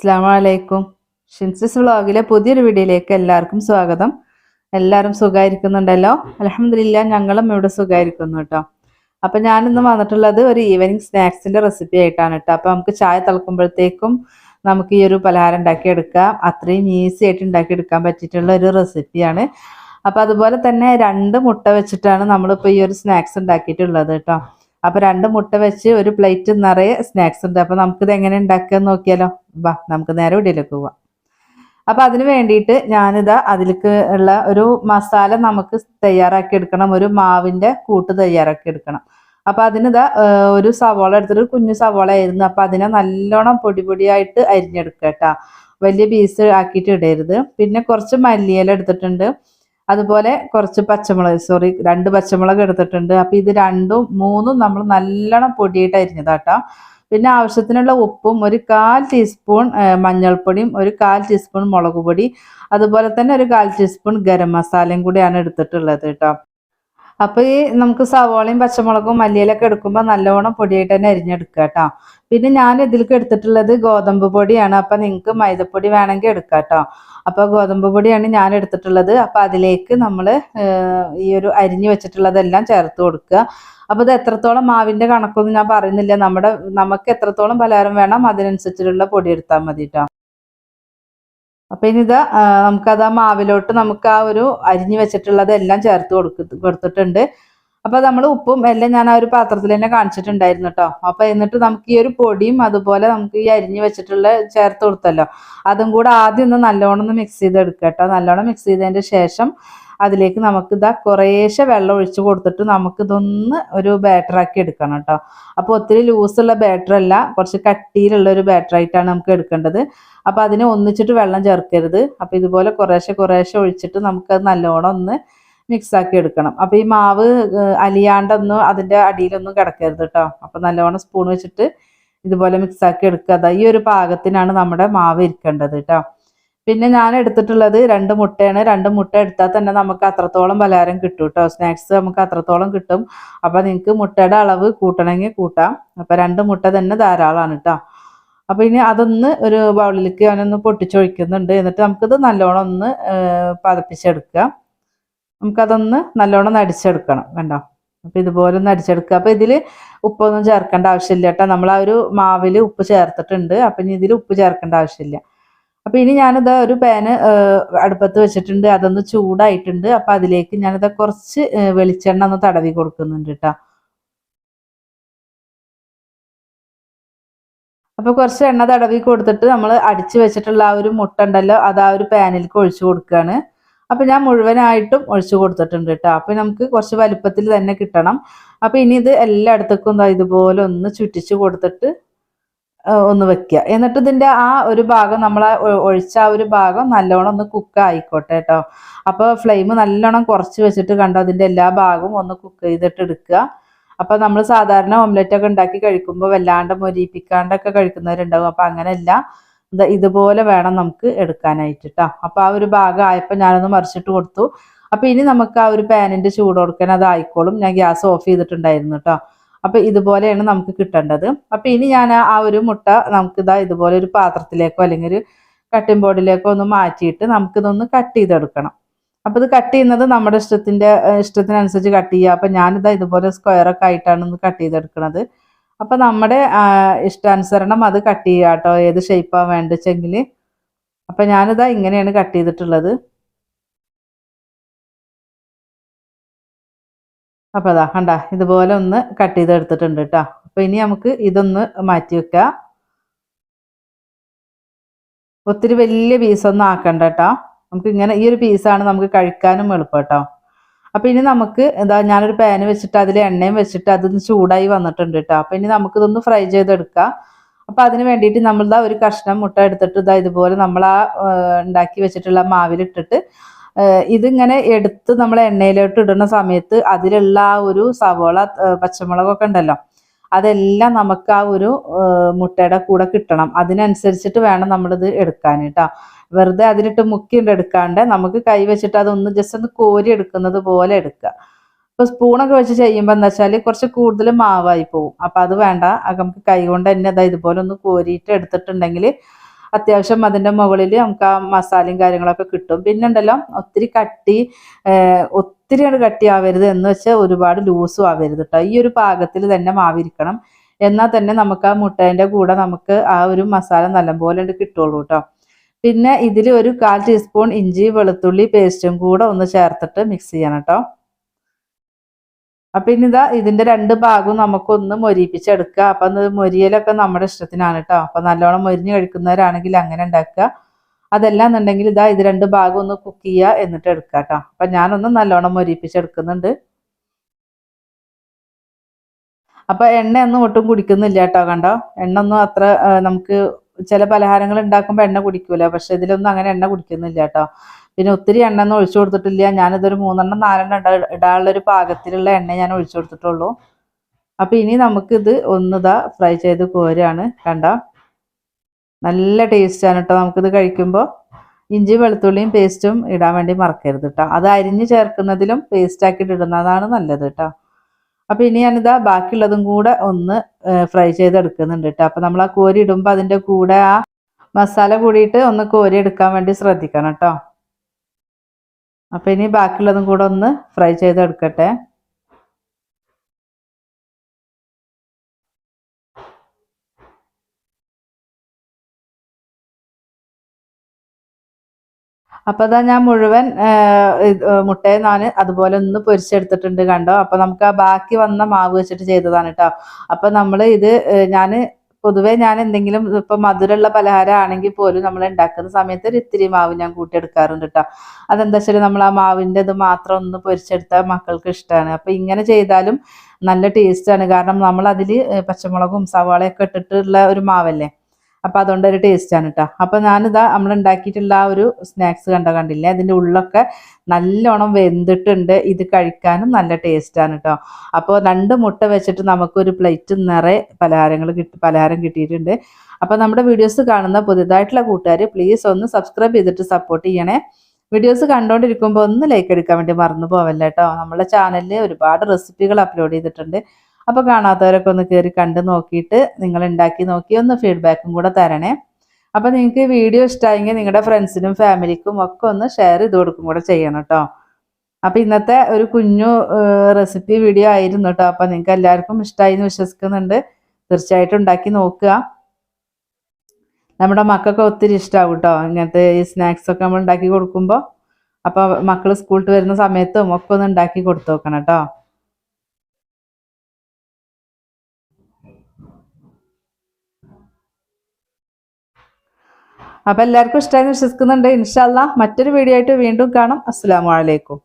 അസ്സാം വലൈക്കും ഷിൻസിസ് വ്ളോഗിലെ പുതിയൊരു വീഡിയോയിലേക്ക് എല്ലാവർക്കും സ്വാഗതം. എല്ലാവരും സുഖമായിരിക്കുന്നുണ്ടല്ലോ അലഹമില്ല ഞങ്ങളും ഇവിടെ സുഖമായിരിക്കുന്നു കേട്ടോ. അപ്പൊ ഞാനിന്ന് വന്നിട്ടുള്ളത് ഒരു ഈവനിങ് സ്നാക്സിന്റെ റെസിപ്പി ആയിട്ടാണ് കേട്ടോ. അപ്പൊ നമുക്ക് ചായ തിളക്കുമ്പോഴത്തേക്കും നമുക്ക് ഈ ഒരു പലഹാരം ഉണ്ടാക്കിയെടുക്കാം. അത്രയും ഈസി ആയിട്ട് ഉണ്ടാക്കിയെടുക്കാൻ പറ്റിയിട്ടുള്ള ഒരു റെസിപ്പിയാണ് അപ്പൊ അതുപോലെ തന്നെ രണ്ട് മുട്ട വെച്ചിട്ടാണ് നമ്മളിപ്പോൾ ഈ ഒരു സ്നാക്സ് ഉണ്ടാക്കിയിട്ടുള്ളത് കേട്ടോ. അപ്പൊ രണ്ട് മുട്ട വെച്ച് ഒരു പ്ലേറ്റ് നിറയെ സ്നാക്സ് ഉണ്ട്. അപ്പൊ നമുക്കിത് എങ്ങനെ ഉണ്ടാക്കുക നോക്കിയാലോ? വാ നമുക്ക് നേരെ ഇടയിലേക്ക് പോവാം. അപ്പൊ അതിന് വേണ്ടിയിട്ട് ഞാനിതാ അതിലേക്ക് ഉള്ള ഒരു മസാല നമുക്ക് തയ്യാറാക്കി എടുക്കണം. ഒരു മാവിന്റെ കൂട്ട് തയ്യാറാക്കി എടുക്കണം. അപ്പൊ അതിനിതാ ഒരു സവാള എടുത്തിട്ട് കുഞ്ഞു സവാള ആയിരുന്നു. അപ്പൊ അതിനെ നല്ലോണം പൊടി പൊടിയായിട്ട് അരിഞ്ഞെടുക്കുക വലിയ പീസ് ആക്കിയിട്ട് ഇടരുത്. പിന്നെ കുറച്ച് മല്ലിയില എടുത്തിട്ടുണ്ട്. അതുപോലെ കുറച്ച് പച്ചമുളക് സോറി രണ്ട് പച്ചമുളക് എടുത്തിട്ടുണ്ട്. അപ്പൊ ഇത് രണ്ടും മൂന്നും നമ്മൾ നല്ലോണം പൊടിയായിട്ട് അരിഞ്ഞതാട്ടോ. പിന്നെ ആവശ്യത്തിനുള്ള ഉപ്പും ഒരു കാൽ ടീസ്പൂൺ മഞ്ഞൾപ്പൊടിയും ഒരു കാൽ ടീസ്പൂൺ മുളക് പൊടി അതുപോലെ തന്നെ ഒരു കാൽ ടീസ്പൂൺ ഗരം മസാലയും കൂടിയാണ് എടുത്തിട്ടുള്ളത് കേട്ടോ. അപ്പൊ ഈ നമുക്ക് സവോളയും പച്ചമുളകും മല്ലിയിലൊക്കെ എടുക്കുമ്പോൾ നല്ലോണം പൊടിയായിട്ട് തന്നെ അരിഞ്ഞെടുക്കുക കേട്ടോ. പിന്നെ ഞാൻ ഇതിലേക്ക് എടുത്തിട്ടുള്ളത് ഗോതമ്പ് പൊടിയാണ്. അപ്പൊ നിങ്ങൾക്ക് മൈദപ്പൊടി വേണമെങ്കിൽ എടുക്കാം കേട്ടോ അപ്പൊ ഗോതമ്പ് പൊടിയാണ് ഞാൻ എടുത്തിട്ടുള്ളത്. അപ്പൊ അതിലേക്ക് നമ്മൾ ഈ ഒരു അരിഞ്ഞു വെച്ചിട്ടുള്ളതെല്ലാം ചേർത്ത് കൊടുക്കുക. അപ്പൊ ഇത് എത്രത്തോളം മാവിന്റെ കണക്കൊന്നും ഞാൻ പറയുന്നില്ല. നമ്മുടെ നമുക്ക് എത്രത്തോളം പലഹാരം വേണം അതിനനുസരിച്ചിട്ടുള്ള പൊടി എടുത്താൽ മതി കേട്ടോ അപ്പൊ ഇനി ഇതാ നമുക്കത് ആ മാവിലോട്ട് നമുക്ക് ആ ഒരു അരിഞ്ഞു വെച്ചിട്ടുള്ളതെല്ലാം ചേർത്ത് കൊടുക്ക കൊടുത്തിട്ടുണ്ട്. അപ്പൊ നമ്മൾ ഉപ്പും എല്ലാം ഞാൻ ആ ഒരു പാത്രത്തിൽ തന്നെ കാണിച്ചിട്ടുണ്ടായിരുന്നു കേട്ടോ. അപ്പൊ എന്നിട്ട് നമുക്ക് ഈ ഒരു പൊടിയും അതുപോലെ നമുക്ക് ഈ അരിഞ്ഞു വെച്ചിട്ടുള്ള ചേർത്ത് കൊടുത്തല്ലോ. അതും കൂടെ ആദ്യം ഒന്ന് നല്ലോണം ഒന്ന് മിക്സ് ചെയ്തെടുക്കുക കേട്ടോ. നല്ലോണം മിക്സ് ചെയ്തതിന്റെ ശേഷം അതിലേക്ക് നമുക്ക് ഇതാ കുറേശ്ശെ വെള്ളം ഒഴിച്ച് കൊടുത്തിട്ട് നമുക്കിതൊന്ന് ഒരു ബാറ്റർ ആക്കി എടുക്കണം കേട്ടോ. അപ്പോൾ ഒത്തിരി ലൂസുള്ള ബാറ്റർ അല്ല കുറച്ച് കട്ടിയിലുള്ള ഒരു ബാറ്റർ ആയിട്ടാണ് നമുക്ക് എടുക്കേണ്ടത്. അപ്പോൾ അതിനെ ഒന്നിച്ചിട്ട് വെള്ളം ചേർക്കരുത്. അപ്പോൾ ഇതുപോലെ കുറേശ്ശെ കുറേശ്ശെ ഒഴിച്ചിട്ട് നമുക്കത് നല്ലോണം ഒന്ന് മിക്സ് ആക്കി എടുക്കണം. അപ്പോൾ ഈ മാവ് അലിയാണ്ടൊന്നും അതിന്റെ അടിയിലൊന്നും കിടക്കരുത് കേട്ടോ അപ്പോൾ നല്ലവണ്ണം സ്പൂൺ വെച്ചിട്ട് ഇതുപോലെ മിക്സ് ആക്കി എടുക്കുക ഈ ഒരു പാകത്തിനാണ് നമ്മുടെ മാവ് ഇരിക്കേണ്ടത് കേട്ടോ പിന്നെ ഞാൻ എടുത്തിട്ടുള്ളത് രണ്ട് മുട്ടയാണ്. രണ്ട് മുട്ട എടുത്താൽ തന്നെ നമുക്ക് അത്രത്തോളം പലഹാരം കിട്ടും കേട്ടോ സ്നാക്സ് നമുക്ക് അത്രത്തോളം കിട്ടും. അപ്പോൾ നിങ്ങൾക്ക് മുട്ടയുടെ അളവ് കൂട്ടണമെങ്കിൽ കൂട്ടാം. അപ്പോൾ രണ്ട് മുട്ട തന്നെ ധാരാളമാണ് കേട്ടോ അപ്പോൾ ഇനി അതൊന്ന് ഒരു ബൗളിലേക്ക് അവനൊന്ന് പൊട്ടിച്ചൊഴിക്കുന്നുണ്ട്. എന്നിട്ട് നമുക്കിത് നല്ലോണം ഒന്ന് പതപ്പിച്ചെടുക്കാം നമുക്കതൊന്ന് നല്ലോണം നടിച്ചെടുക്കണം കണ്ടോ? അപ്പോൾ ഇതുപോലെ ഒന്ന് അടിച്ചെടുക്കുക അപ്പോൾ ഇതിൽ ഉപ്പൊന്നും ചേർക്കേണ്ട ആവശ്യമില്ല കേട്ടോ. നമ്മൾ ആ ഒരു മാവിൽ ഉപ്പ് ചേർത്തിട്ടുണ്ട്. അപ്പം ഇനി ഇതിൽ ഉപ്പ് ചേർക്കേണ്ട ആവശ്യമില്ല. അപ്പോൾ ഇനി ഞാനിത് ഒരു പാന് അടുപ്പത്ത് വെച്ചിട്ടുണ്ട്. അതൊന്ന് ചൂടായിട്ടുണ്ട്. അപ്പോൾ അതിലേക്ക് ഞാനിത് കുറച്ച് വെളിച്ചെണ്ണ ഒന്ന് തടവി കൊടുക്കുന്നുണ്ട് കേട്ടോ. അപ്പോൾ കുറച്ച് എണ്ണ തടവി കൊടുത്തിട്ട് നമ്മൾ അടിച്ചു വെച്ചിട്ടുള്ള ആ ഒരു മുട്ട ഉണ്ടല്ലോ അത് ആ ഒരു പാനിലേക്ക് ഒഴിച്ചു കൊടുക്കുകയാണ്. അപ്പോൾ ഞാൻ മുഴുവനായിട്ടും ഒഴിച്ചു കൊടുത്തിട്ടുണ്ട് കേട്ടോ. അപ്പം നമുക്ക് കുറച്ച് വലുപ്പത്തിൽ തന്നെ കിട്ടണം. അപ്പം ഇനി ഇത് എല്ലായിടത്തേക്കും ഇതുപോലെ ഒന്ന് ചുറ്റിച്ച് കൊടുത്തിട്ട് ഒന്ന് വെക്കുക. എന്നിട്ട് ഇതിന്റെ ആ ഒരു ഭാഗം നമ്മൾ ഒഴിച്ച ആ ഒരു ഭാഗം നല്ലോണം ഒന്ന് കുക്ക് ആയിക്കോട്ടെ കേട്ടോ. അപ്പോൾ ഫ്ലെയിം നല്ലോണം കുറച്ച് വെച്ചിട്ട് കണ്ടോ അതിന്റെ എല്ലാ ഭാഗവും ഒന്ന് കുക്ക് ചെയ്തിട്ട് എടുക്കുക. അപ്പോൾ നമ്മൾ സാധാരണ ഓംലെറ്റ് ഒക്കെ ഉണ്ടാക്കി കഴിക്കുമ്പോൾ വല്ലാണ്ട് മൊരിപ്പിക്കാണ്ടൊക്കെ കഴിക്കുന്നവരുണ്ടാവും. അപ്പോൾ അങ്ങനെയല്ല. ഇതുപോലെ വേണം നമുക്ക് എടുക്കാനായിട്ട് കേട്ടോ അപ്പോൾ ആ ഒരു ഭാഗം ആയപ്പോൾ ഞാനൊന്ന് മറിച്ചിട്ട് കൊടുത്തു. അപ്പോൾ ഇനി നമുക്ക് ആ ഒരു പാനിന്റെ ചൂട് കൊടുക്കാൻ അത് ആയിക്കോളും. ഞാൻ ഗ്യാസ് ഓഫ് ചെയ്തിട്ടുണ്ടായിരുന്നു കേട്ടോ അപ്പോൾ ഇതുപോലെയാണ് നമുക്ക് കിട്ടേണ്ടത്. അപ്പോൾ ഇനി ഞാൻ ആ ഒരു മുട്ട നമുക്ക് ഇതാ ഇതുപോലെ ഒരു പാത്രത്തിലേക്കോ അല്ലെങ്കിൽ ഒരു കട്ടിംഗ് ബോർഡിലേക്കോ ഒന്ന് മാറ്റിയിട്ട് നമുക്കിതൊന്ന് കട്ട് ചെയ്തെടുക്കണം. അപ്പോൾ ഇത് കട്ട് ചെയ്യുന്നത് നമ്മുടെ ഇഷ്ടത്തിന്റെ ഇഷ്ടത്തിനനുസരിച്ച് കട്ട് ചെയ്യുക അപ്പോൾ ഞാനിതാ ഇതുപോലെ സ്ക്വയറൊക്കെ ആയിട്ടാണ് ഒന്ന് കട്ട് ചെയ്തെടുക്കുന്നത് അപ്പോൾ നമ്മുടെ ഇഷ്ടാനുസരണം അത് കട്ട് ചെയ്യുക കേട്ടോ. ഏത് ഷേപ്പാണ് വേണ്ടതെങ്കിൽ അപ്പോൾ ഞാനിതാ ഇങ്ങനെയാണ് കട്ട് ചെയ്തിട്ടുള്ളത്. അപ്പോൾ അതാ കണ്ട ഇതുപോലെ ഒന്ന് കട്ട് ചെയ്തെടുത്തിട്ടുണ്ട് കേട്ടോ അപ്പോൾ ഇനി നമുക്ക് ഇതൊന്ന് മാറ്റി വെക്കാം. ഒത്തിരി വലിയ പീസൊന്നും ആക്കണ്ട കേട്ടോ നമുക്ക് ഇങ്ങനെ ഈ ഒരു പീസാണ് നമുക്ക് കഴിക്കാനും എളുപ്പം കേട്ടോ അപ്പോൾ ഇനി നമുക്ക് എന്താ ഞാനൊരു പാന് വെച്ചിട്ട് അതിൽ എണ്ണയും വെച്ചിട്ട് അതൊന്ന് ചൂടായി വന്നിട്ടുണ്ട് കേട്ടോ അപ്പോൾ ഇനി നമുക്ക് നമുക്കിതൊന്ന് ഫ്രൈ ചെയ്തെടുക്കാം. അപ്പോൾ അതിന് വേണ്ടിയിട്ട് നമ്മൾ നമ്മളിതാ ഒരു കഷ്ണം മുട്ട എടുത്തിട്ട് ഇതാ ഇതുപോലെ നമ്മൾ ആ ഉണ്ടാക്കി വെച്ചിട്ടുള്ള മാവിലിട്ടിട്ട് ഇതിങ്ങനെ എടുത്ത് നമ്മൾ എണ്ണയിലോട്ട് ഇടുന്ന സമയത്ത് അതിലുള്ള ആ ഒരു സവോള പച്ചമുളകൊക്കെ ഉണ്ടല്ലോ അതെല്ലാം നമുക്ക് ആ ഒരു മുട്ടയുടെ കൂടെ കിട്ടണം. അതിനനുസരിച്ചിട്ട് വേണം നമ്മളിത് എടുക്കാൻ കേട്ടോ വെറുതെ അതിലിട്ട് മുക്കിണ്ട് എടുക്കാണ്ട് നമുക്ക് കൈ വെച്ചിട്ട് അതൊന്ന് ജസ്റ്റ് ഒന്ന് കോരി എടുക്കുന്നത് പോലെ എടുക്കുക അപ്പൊ സ്പൂണൊക്കെ വെച്ച് ചെയ്യുമ്പോൾ എന്താ വെച്ചാൽ കുറച്ച് കൂടുതൽ മാവായി പോകും അപ്പൊ അത് വേണ്ട. നമുക്ക് കൈ കൊണ്ട് തന്നെ അതാ ഇതുപോലെ ഒന്ന് കോരിയിട്ട് എടുത്തിട്ടുണ്ടെങ്കിൽ അത്യാവശ്യം അതിന്റെ മുകളിൽ നമുക്ക് ആ മസാലയും കാര്യങ്ങളൊക്കെ കിട്ടും. പിന്നെ ഉണ്ടല്ലോ ഒത്തിരി കട്ടി ഒത്തിരി കട്ടി കട്ടിയാവരുത് എന്ന് വെച്ചാൽ ഒരുപാട് ലൂസും ആവരുത് കേട്ടോ ഈ ഒരു പാകത്തിൽ തന്നെ മാവിരിക്കണം. എന്നാൽ തന്നെ നമുക്ക് ആ മുട്ടേന്റെ കൂടെ നമുക്ക് ആ ഒരു മസാല നല്ലപോലെ കിട്ടുള്ളൂ കേട്ടോ പിന്നെ ഇതിൽ ഒരു കാൽ ടീസ്പൂൺ ഇഞ്ചി വെളുത്തുള്ളി പേസ്റ്റും കൂടെ ഒന്ന് ചേർത്തിട്ട് മിക്സ് ചെയ്യണം കേട്ടോ അപ്പൊ ഇനി ഇതാ ഇതിന്റെ രണ്ട് ഭാഗവും നമുക്കൊന്ന് മൊരിപ്പിച്ചെടുക്കുക അപ്പൊ മൊരിയലൊക്കെ നമ്മുടെ ഇഷ്ടത്തിനാണ് കേട്ടോ അപ്പൊ നല്ലോണം മൊരിഞ്ഞ് കഴിക്കുന്നവരാണെങ്കിൽ അങ്ങനെ ഉണ്ടാക്കുക. അതല്ല എന്നുണ്ടെങ്കിൽ ഇതാ ഇത് രണ്ട് ഭാഗം ഒന്ന് കുക്ക് ചെയ്യുക എന്നിട്ട് എടുക്കുക കേട്ടോ അപ്പൊ ഞാനൊന്ന് നല്ലോണം മൊരിപ്പിച്ചെടുക്കുന്നുണ്ട് അപ്പൊ എണ്ണയൊന്നും ഒട്ടും കുടിക്കുന്നില്ല കേട്ടോ കണ്ടോ? എണ്ണ ഒന്നും അത്ര നമുക്ക് ചില പലഹാരങ്ങൾ ഉണ്ടാക്കുമ്പോൾ എണ്ണ കുടിക്കൂല. പക്ഷെ ഇതിലൊന്നും അങ്ങനെ എണ്ണ കുടിക്കുന്നില്ല കേട്ടോ. പിന്നെ ഒത്തിരി എണ്ണ ഒന്നും ഒഴിച്ചു കൊടുത്തിട്ടില്ല. ഞാനിതൊരു മൂന്നെണ്ണം നാലെണ്ണം ഇടാ ഇടാനുള്ള ഒരു പാകത്തിലുള്ള എണ്ണ ഞാൻ ഒഴിച്ചു കൊടുത്തിട്ടുള്ളൂ. അപ്പൊ ഇനി നമുക്കിത് ഒന്നിതാ ഫ്രൈ ചെയ്ത് കോരാണ്. കണ്ട? നല്ല ടേസ്റ്റാണ് കേട്ടോ. നമുക്കിത് കഴിക്കുമ്പോൾ ഇഞ്ചി വെളുത്തുള്ളിയും പേസ്റ്റും ഇടാൻ വേണ്ടി മറക്കരുത് കേട്ടോ. അത് അരിഞ്ഞ് ചേർക്കുന്നതിലും പേസ്റ്റാക്കിയിട്ട് ഇടുന്നതാണ് നല്ലത് കേട്ടോ. അപ്പൊ ഇനി ഞാനിതാ ബാക്കിയുള്ളതും കൂടെ ഒന്ന് ഫ്രൈ ചെയ്തെടുക്കുന്നുണ്ട് കേട്ടോ അപ്പൊ നമ്മൾ ആ കോരി ഇടുമ്പോൾ അതിന്റെ കൂടെ ആ മസാല കൂടിയിട്ട് ഒന്ന് കോരി എടുക്കാൻ വേണ്ടി ശ്രദ്ധിക്കണം കേട്ടോ അപ്പൊ ഇനി ബാക്കിയുള്ളതും കൂടെ ഒന്ന് ഫ്രൈ ചെയ്തെടുക്കട്ടെ. അപ്പൊ അതാ ഞാൻ മുഴുവൻ മുട്ടയെ ഞാൻ അതുപോലെ ഒന്ന് പൊരിച്ചെടുത്തിട്ടുണ്ട് കണ്ടോ? അപ്പൊ നമുക്ക് ആ ബാക്കി വന്ന മാവ് വെച്ചിട്ട് ചെയ്തതാണ് കേട്ടോ അപ്പൊ നമ്മൾ ഇത് ഞാൻ പൊതുവേ ഞാൻ എന്തെങ്കിലും ഇപ്പൊ മധുരമുള്ള പലഹാരം ആണെങ്കിൽ പോലും നമ്മൾ ഉണ്ടാക്കുന്ന സമയത്ത് ഒരു ഇത്തിരി മാവ് ഞാൻ കൂട്ടിയെടുക്കാറുണ്ട് കേട്ടോ അതെന്താ വെച്ചാൽ നമ്മൾ ആ മാവിന്റെ ഇത് മാത്രം ഒന്ന് പൊരിച്ചെടുത്താൽ മക്കൾക്ക് ഇഷ്ടമാണ് അപ്പൊ ഇങ്ങനെ ചെയ്താലും നല്ല ടേസ്റ്റ് ആണ് കാരണം നമ്മൾ അതിൽ പച്ചമുളകും സവാളയൊക്കെ ഇട്ടിട്ടുള്ള ഒരു മാവല്ലേ? അപ്പൊ അതുകൊണ്ട് ഒരു ടേസ്റ്റ് ആണ് കേട്ടോ അപ്പൊ ഞാനിതാ നമ്മൾ ഉണ്ടാക്കിയിട്ടുള്ള ആ ഒരു സ്നാക്സ് കണ്ട കണ്ടില്ലേ? ഇതിന്റെ ഉള്ളൊക്കെ നല്ലോണം വെന്തിട്ടുണ്ട്. ഇത് കഴിക്കാനും നല്ല ടേസ്റ്റാണ് കേട്ടോ അപ്പോൾ രണ്ട് മുട്ട വെച്ചിട്ട് നമുക്കൊരു പ്ലേറ്റ് നിറയെ പലഹാരങ്ങൾ കിട്ടി പലഹാരം കിട്ടിയിട്ടുണ്ട്. അപ്പോൾ നമ്മുടെ വീഡിയോസ് കാണുന്ന പുതിയതായിട്ടുള്ള കൂട്ടുകാർ പ്ലീസ് ഒന്ന് സബ്സ്ക്രൈബ് ചെയ്തിട്ട് സപ്പോർട്ട് ചെയ്യണേ. വീഡിയോസ് കണ്ടുകൊണ്ടിരിക്കുമ്പോൾ ഒന്ന് ലൈക്ക് എടുക്കാൻ വേണ്ടി മറന്നു പോവല്ല കേട്ടോ നമ്മുടെ ചാനലിൽ ഒരുപാട് റെസിപ്പികൾ അപ്ലോഡ് ചെയ്തിട്ടുണ്ട്. അപ്പോൾ കാണാത്തവരൊക്കെ ഒന്ന് കയറി കണ്ട് നോക്കിയിട്ട് നിങ്ങൾ ഉണ്ടാക്കി നോക്കി ഒന്ന് ഫീഡ്ബാക്കും കൂടെ തരണേ. അപ്പോൾ നിങ്ങൾക്ക് വീഡിയോ ഇഷ്ടമായെങ്കിൽ നിങ്ങളുടെ ഫ്രണ്ട്സിനും ഫാമിലിക്കും ഒക്കെ ഒന്ന് ഷെയർ ചെയ്ത് കൊടുക്കും കൂടെ ചെയ്യണം കേട്ടോ. അപ്പോൾ ഇന്നത്തെ ഒരു കുഞ്ഞു റെസിപ്പി വീഡിയോ ആയിരുന്നു കേട്ടോ. അപ്പോൾ നിങ്ങൾക്ക് എല്ലാവർക്കും ഇഷ്ടമായി എന്ന് വിശ്വസിക്കുന്നുണ്ട്. തീർച്ചയായിട്ടും ഉണ്ടാക്കി നോക്കുക. നമ്മുടെ മക്കൾക്ക് ഒത്തിരി ഇഷ്ടമാവും കേട്ടോ. ഇങ്ങനത്തെ ഈ സ്നാക്സ് ഒക്കെ നമ്മൾ ഉണ്ടാക്കി കൊടുക്കുമ്പോൾ അപ്പോൾ മക്കൾ സ്കൂളിൽ വരുന്ന സമയത്തും ഒക്കെ ഒന്ന് ഉണ്ടാക്കി കൊടുത്തു നോക്കണം കേട്ടോ. അപ്പോൾ എല്ലാവർക്കും ഇഷ്ടമായി വിശ്വസിക്കുന്നുണ്ട്. ഇൻഷാല്ല മറ്റൊരു വീഡിയോ ആയിട്ട് വീണ്ടും കാണാം. അസ്സാം വലൈക്കും